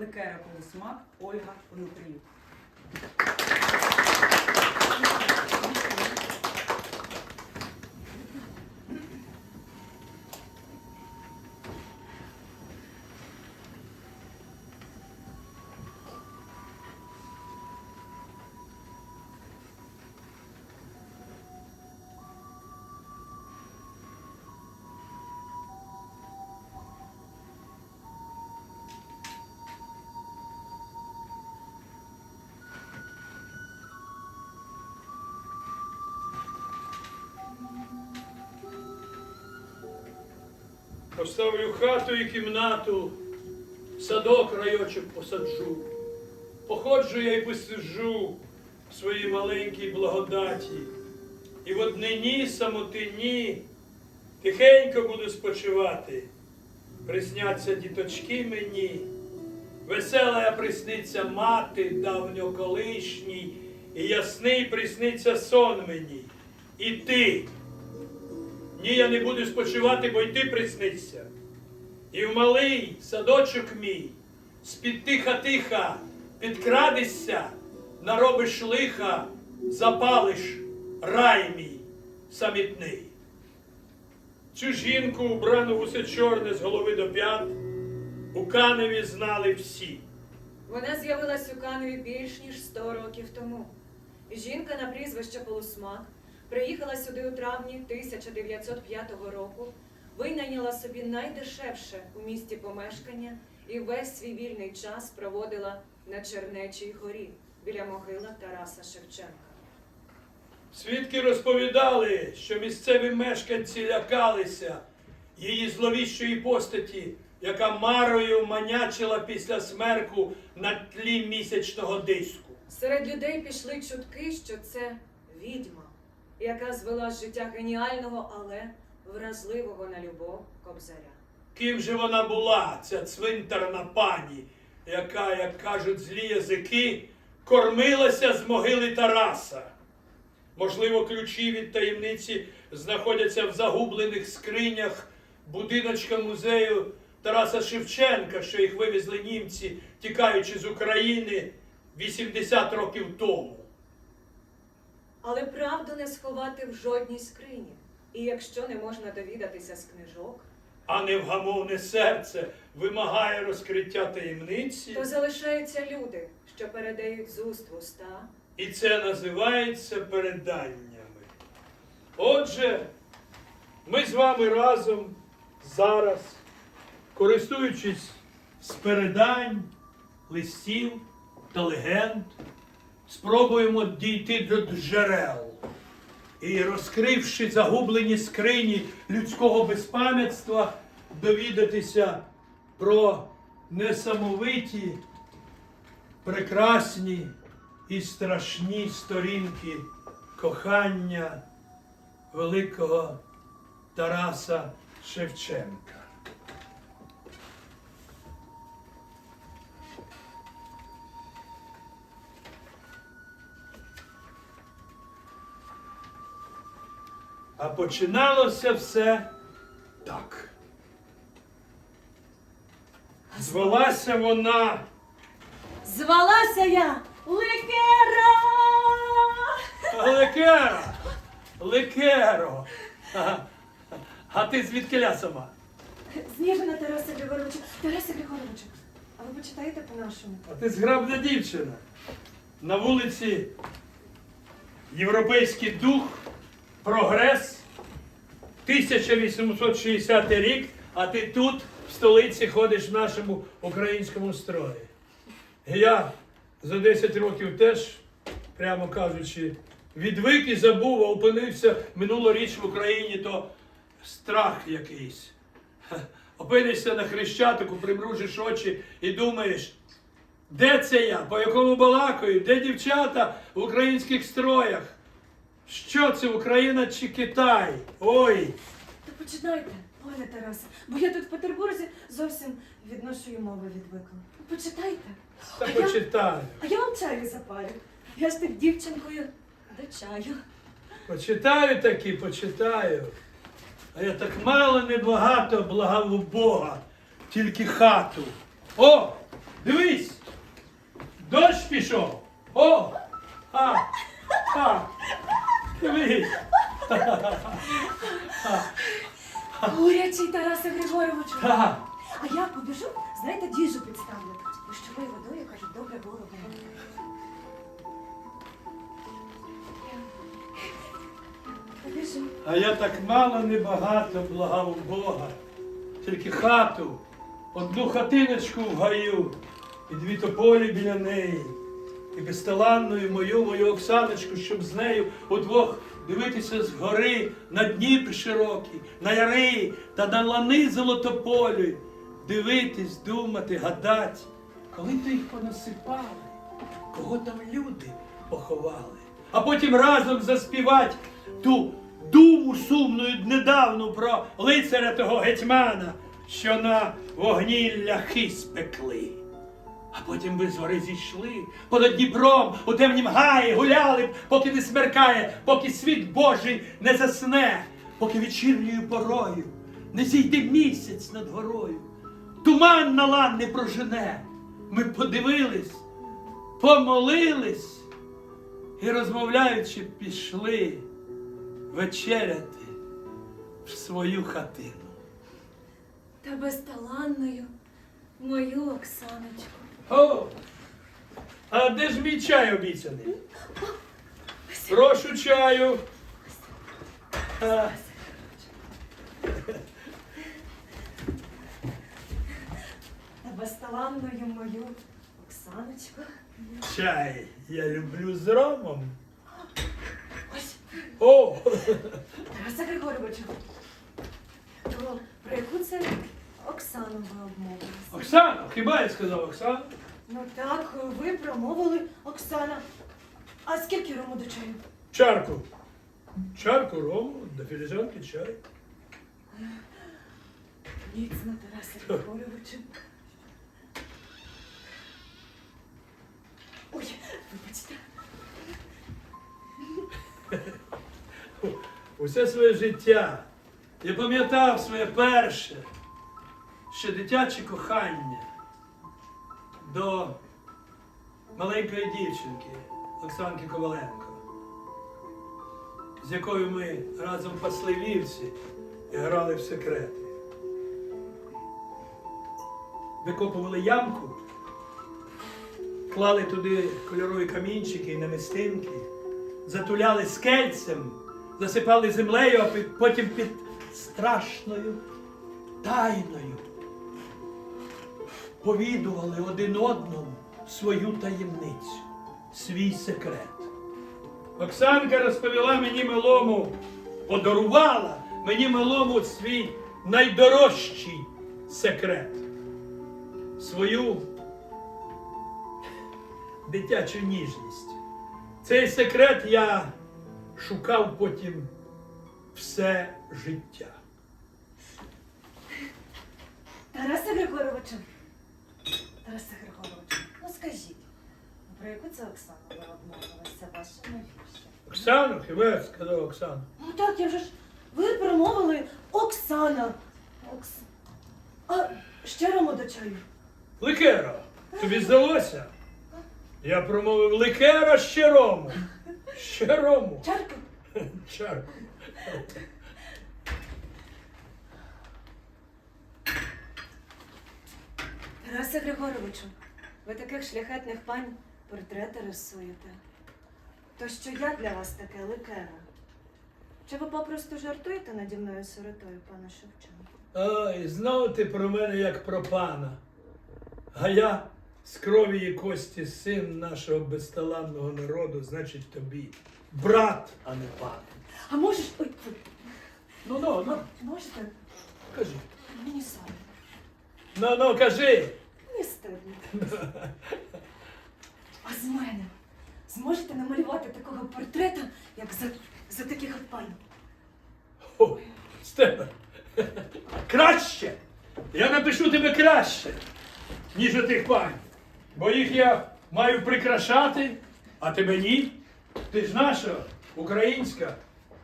Лекера Полусмак Ольга Онуфріюк. Поставлю хату і кімнату, садок райочок посаджу. Походжу я й посиджу в своїй маленькій благодаті. І в однині самотині тихенько буду спочивати. Присняться діточки мені, весела присниться мати давньоколишній, і ясний присниться сон мені. І ти. Ні, я не буду спочивати, бо й ти приснишся. І в малий садочок мій, з-під тиха-тиха підкрадешся, наробиш лиха, запалиш рай мій самітний. Цю жінку, убрану в усе чорне з голови до п'ят, у каневі знали всі. Вона з'явилась у Каневі більш ніж 100 років тому. Жінка на прізвище Полусмак приїхала сюди у травні 1905 року, винайняла собі найдешевше у місті помешкання і весь свій вільний час проводила на Чернечій горі біля могила Тараса Шевченка. Свідки розповідали, що місцеві мешканці лякалися її зловіщої постаті, яка марою манячила після смерку на тлі місячного диску. Серед людей пішли чутки, що це відьма, яка звела з життя геніального, але вразливого на любов кобзаря. Ким же вона була, ця цвинтарна пані, яка, як кажуть злі язики, кормилася з могили Тараса? Можливо, ключі від таємниці знаходяться в загублених скринях будиночка музею Тараса Шевченка, що їх вивезли німці, тікаючи з України 80 років тому. Але правду не сховати в жодній скрині. І якщо не можна довідатися з книжок, А невгамовне серце вимагає розкриття таємниці. то залишаються люди, що передають з уст в уста. І це називається переданнями. Отже, ми з вами разом зараз, користуючись з передань, листів та легенд, спробуємо дійти до джерел. І розкривши загублені скрині людського безпам'ятства, довідатися про несамовиті прекрасні і страшні сторінки кохання великого Тараса Шевченка. А починалося все так. Звелася вона Звалася я Ликера! Лекера! Лекеро! Ага. А ти звідкиля сама? Зніжена Тараса Григоровича. Тараса Григоровича, а ви почитаєте по-нашому? А ти зграбна дівчина. На вулиці Європейський дух, прогрес, 1860 рік, а ти тут, в столиці, ходиш в нашому українському строї. Я за 10 років теж, прямо кажучи, відвик і забув, а опинився минулоріч в Україні, то страх якийсь. Опинишся на хрещатику, примружиш очі і думаєш, де це я? По якому балакаю? Де дівчата в українських строях? Що це Україна чи Китай? Ой! Та почитайте, пане Тарасе, бо я тут в Петербурзі зовсім від нашої мови відвикла. Почитайте. Та А я- почитаю. А я вам чаю запарю. Я ж так дівчинкою до чаю. Почитаю таки, почитаю. А я так мало небагато благав у Бога, тільки хату. О! Дивись! Дощ пішов! О! А! А! Дивись! Курячий Тарасе Григоровичу. А! А я побіжу, знаєте, діжу підставлю. Дощовою водою, кажуть, добре голову. Побіжу. А я так мало небагато благав у Бога. Тільки хату, одну хатиночку в гаю, і дві тополі біля неї. І безталанною мою, мою Оксаночку, щоб з нею удвох дивитися згори на Дніпр широкий, на яри та на лани золотополі, дивитись, думати, гадать, коли то їх понасипали, кого там люди поховали, а потім разом заспівать ту думу сумну недавну про лицаря того гетьмана, що на вогні ляхи спекли. Потім ви з зійшли понад Дніпром у темнім гаї гуляли, б, поки не смеркає, поки світ Божий не засне, поки вечірньою порою не зійде місяць над горою. Туман на лан не прожене. Ми подивились, помолились і, розмовляючи, пішли вечеряти в свою хатину. Та безталанною мою Оксаночку. О! А де ж мій чай обіцяний? Прошу чаю. А, Та безталанною мою Оксаночку. чай я люблю з ромом. Ось, О! Тарасе Григоровичу. То про яку це Оксану ви обмовились? Оксана, хіба я сказав Оксана? Ну так, ви промовили Оксана. А скільки рому до чаю? Чарку. Чарку рому, до філіжанки чай. Міцно, Тарасе Григоровичу. Ой, вибачте. Усе своє життя. Я пам'ятав своє перше, ще дитяче кохання до маленької дівчинки Оксанки Коваленко, з якою ми разом пасли вівці і грали в секрети. Викопували ямку, клали туди кольорові камінчики і намистинки затуляли скельцем, засипали землею, а потім під страшною тайною повідували один одному свою таємницю, свій секрет. Оксанка розповіла мені милому, подарувала мені милому свій найдорожчий секрет. Свою дитячу ніжність. Цей секрет я шукав потім все життя. Тарасе Григоровичу. Тарасе Григоровичу, ну скажіть, про яку це Оксану ви обмовилися ваша навіщо? Оксану, хіба я сказав Оксану? Ну так, я вже ж. Ви промовили Оксана. Окс... А ще рому до чаю. Ликера, тобі здалося? Я промовив ликера ще рому. Ще рому. Чарку? Тарасе Григоровичу, ви таких шляхетних пань портрети рисуєте. То що я для вас таке ликера? Чи ви попросту жартуєте наді мною сиротою, пане Шевченко? Ой, знову ти про мене як про пана. А я з крові і кості син нашого безталанного народу, значить тобі. Брат, а не пан. А можеш. Ой, ой, Ну, ну, ну, можете? кажи. Мені соромно. Ну, ну, кажи. Не. А з мене зможете намалювати такого портрета, як за, за таких от пань? О, з тебе. Краще. Я напишу тебе краще, ніж у тих пань. Бо їх я маю прикрашати, а тебе ні. Ти ж наша українська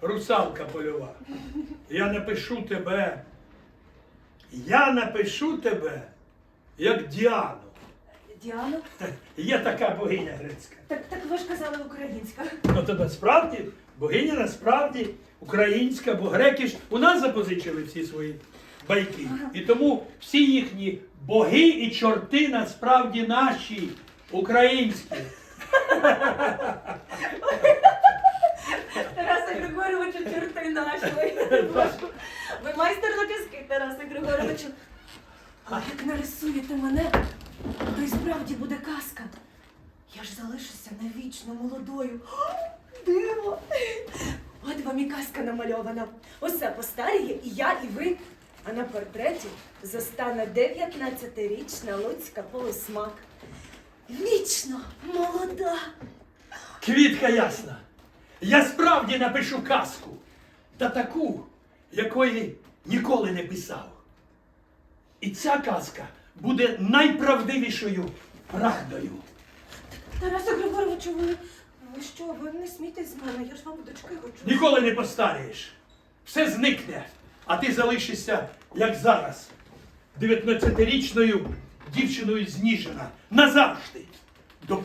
русалка польова. Я напишу тебе. Я напишу тебе як Діану. Діана? Є така богиня грецька. Так, так ви ж казали українська. Ну то насправді богиня насправді українська, бо греки ж у нас запозичили всі свої байки. І тому всі їхні боги і чорти насправді наші, українські. Тарасе Григоровичу, чорти наші. Ви майстер записки, Тарасе Григоровичу. А як нарисуєте мене, то й справді буде казка. Я ж залишуся навічно молодою. О, Диво! От вам і казка намальована. Усе постаріє і я, і ви. А на портреті зостане 19-річна Луцька полусмак. Вічно молода. Квітка ясна. Я справді напишу казку. Та таку, якої ніколи не писав. І ця казка буде найправдивішою правдою. Тарасе Григоровичу, ви, ви що, ви не смійтесь з мене, я ж вам дочки хочу. Ніколи не постарієш. Все зникне, а ти залишишся, як зараз, 19-річною дівчиною зніжена назавжди.